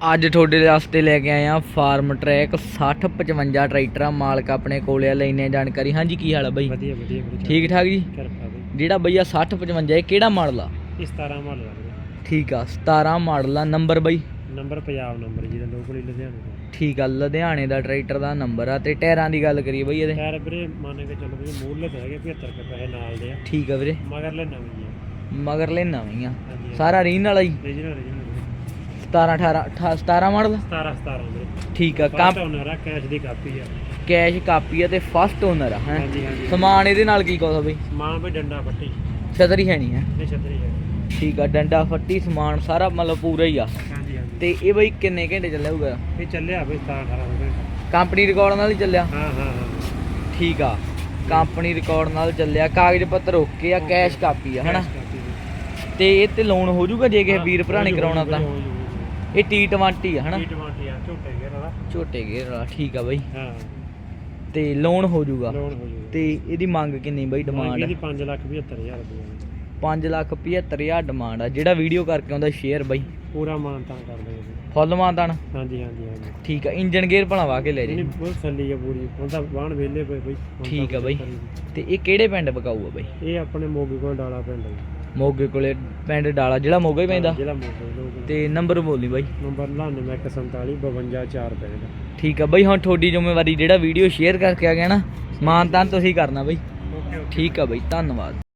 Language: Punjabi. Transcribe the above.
ਅੱਜ ਤੁਹਾਡੇ ਵਾਸਤੇ ਲੈ ਕੇ ਆਏ ਆ ਫਾਰਮ ਟਰੈਕ 6055 ਟਰੈਕਟਰ ਮਾਲਕ ਆਪਣੇ ਕੋਲੇ ਆ ਲੈਨੇ ਜਾਣਕਾਰੀ। ਹਾਂਜੀ ਕੀ ਹਾਲ ਆ ਬਾਈ? ਵਧੀਆ ਵਧੀਆ ਠੀਕ ਠਾਕ ਜੀ? ਕਿਰਪਾ ਬਈ। ਜਿਹੜਾ ਬਈਆ 6055 ਇਹ ਕਿਹੜਾ ਮਾਡਲ ਆ? ਇਹ 17 ਮਾਡਲ ਆ ਠੀਕ ਆ 17 ਮਾਡਲ ਆ। ਨੰਬਰ ਬਈ? ਨੰਬਰ ਪੰਜਾਬ ਨੰਬਰ ਜਿਹਦਾ ਲੋਕਲ ਹੀ ਲੁਧਿਆਣੇ ਦਾ। ਠੀਕ ਆ ਲੁਧਿਆਣੇ ਦਾ ਟਰੈਕਟਰ ਦਾ ਨੰਬਰ ਆ ਤੇ ਟਾਇਰਾਂ ਦੀ ਗੱਲ ਕਰੀਏ ਬਈ ਇਹਦੇ। ਟਾਇਰ ਵੀਰੇ ਮੰਨ ਕੇ ਚੱਲੋ ਵੀ ਮੂਲ ਤੇ ਹੈਗੇ 75 ਰੁਪਏ ਪੈਸੇ ਨਾਲ ਦੇ ਆ। ਠੀਕ ਆ ਵੀਰੇ। ਮਗਰ ਲੈ ਨਵੀਂ ਆ। ਮਗਰਲੇ ਨਵੀਂ ਆ। ਹਾਂਜੀ ਸਾਰਾ ਰੀਨ ਵਾਲਾ ਹੀ ਰੀਜਨਲ ਰੀਜਨਲ 17 18 18 17 ਮਾਡਲ 17 17 ਵੀਰੇ। ਠੀਕ ਆ ਕੰਪ ਓਨਰ ਆ ਕੈਸ਼ ਦੀ ਕਾਪੀ ਆ। ਕੈਸ਼ ਕਾਪੀ ਆ ਤੇ ਫਸਟ ਓਨਰ ਆ ਹੈ? ਹਾਂਜੀ ਹਾਂਜੀ। ਸਮਾਨ ਇਹਦੇ ਨਾਲ ਕੀ ਕਹੋ ਬਈ? ਸਮਾਨ ਵੀ ਡੰਡਾ ਪੱਟੀ ਛਤਰੀ ਹੈ ਨਹੀਂ ਹੈ? ਇਹ ਛਤਰੀ ਹੈ ਠੀਕ ਆ ਡੰਡਾ ਫੱਟੀ ਸਮਾਨ ਸਾਰਾ ਮਤਲਬ ਪੂਰਾ ਹੀ ਆ। ਹਾਂਜੀ ਹਾਂਜੀ। ਤੇ ਇਹ ਬਈ ਕਿੰਨੇ ਘੰਟੇ ਚੱਲਿਆ ਇਹ ਚੱਲਿਆ ਬਈ 17 18 ਰੁਪਏ ਕੰਪਨੀ ਰਿਕਾਰਡ ਨਾਲ ਹੀ ਚੱਲਿਆ? ਹਾਂ ਹਾਂ ਹਾਂ। ਠੀਕ ਆ ਕੰਪਨੀ ਰਿਕਾਰਡ ਨਾਲ ਚੱਲਿਆ। ਕਾਗਜ਼ ਪੱਤਰ ਓਕੇ ਆ ਕੈਸ਼ ਕਾਪੀ ਆ ਹਨਾ। ਤੇ ਇਹ ਤੇ ਲੋਨ ਹੋ ਜਾਊਗਾ ਜੇ ਕਿਸੇ ਹਾਂ, ਵੀਰ ਭਰਾ ਨੇ ਹੋ ਕਰਾਉਣਾ ਹੋ ਤਾਂ ਹੋ ਹੋ। ਇਹ T20 ਆ ਹਨਾ? T20 ਆ ਝੋਟੇ ਗੇਰ ਵਾਲਾ। ਝੋਟੇ ਗੇਅਰ ਵਾਲਾ ਠੀਕ ਆ ਬਈ। ਹਾਂ। ਤੇ ਲੋਨ ਹੋ ਜਾਊਗਾ। ਲੋਨ ਹੋ ਜੂ ਤੇ ਇਹਦੀ ਮੰਗ ਕਿੰਨੀ ਬਈ ਡਿਮਾਂਡ ਇਹਦੀ 5 ਲੱਖ 75000 ਰੁਪਏ 5 ਲੱਖ 75000 ਡਿਮਾਂਡ ਆ। ਜਿਹੜਾ ਵੀਡੀਓ ਕਰਕੇ ਆਉਂਦਾ ਸ਼ੇਅਰ ਬਈ। ਪੂਰਾ ਮਾਨ ਤਾਂ ਕਰ ਦੇਗੇ ਜੀ। ਫੁੱਲ ਮਾਨਦਾਨ ਹਾਂਜੀ ਹਾਂਜੀ ਹਾਂਜੀ। ਠੀਕ ਆ ਇੰਜਨ ਗੇਅਰ ਭਣਵਾ ਕੇ ਲੈ ਨਹੀਂ ਜੀ ਬਹੁਤ ਸੱਲੀ ਆ ਪੂਰੀ। ਹੁਣ ਤਾਂ ਬਾਣ ਵੇਲੇ ਪਏ ਬਈ। ਠੀਕ ਆ ਬਈ। ਤੇ ਇਹ ਕਿਹੜੇ ਪਿੰਡ ਬਕਾਊ ਆ ਬਈ? ਇਹ ਆਪਣੇ ਮੋਗੇ ਕੋਲ ਡਾਲਾ ਪਿੰਡ ਹੈ ਮੋਗੇ ਕੋਲੇ ਪਿੰਡ ਡਾਲਾ ਜਿਹੜਾ ਮੋਗਾ ਹੀ ਪੈਂਦਾ? ਜਿਹੜਾ ਮੋਗੇ ਲੋਕ ਤੇ ਨੰਬਰ ਬੋਲੀ ਬਾਈ। ਨੰਬਰ 9947 52 ਪਿੰਡ ਠੀਕ ਆ ਬਈ ਹੁਣ ਤੁਹਾਡੀ ਜ਼ਿੰਮੇਵਾਰੀ ਜਿਹੜਾ ਵੀਡੀਓ ਸ਼ੇਅਰ ਕਰਕੇ ਆ ਗਿਆ ਨਾ ਮਾਨ ਤਾਂ ਤੁਸੀਂ ਕਰਨਾ ਬਈ। Okay okay. ਠੀਕ ਆ ਬਈ ਧੰਨਵਾਦ।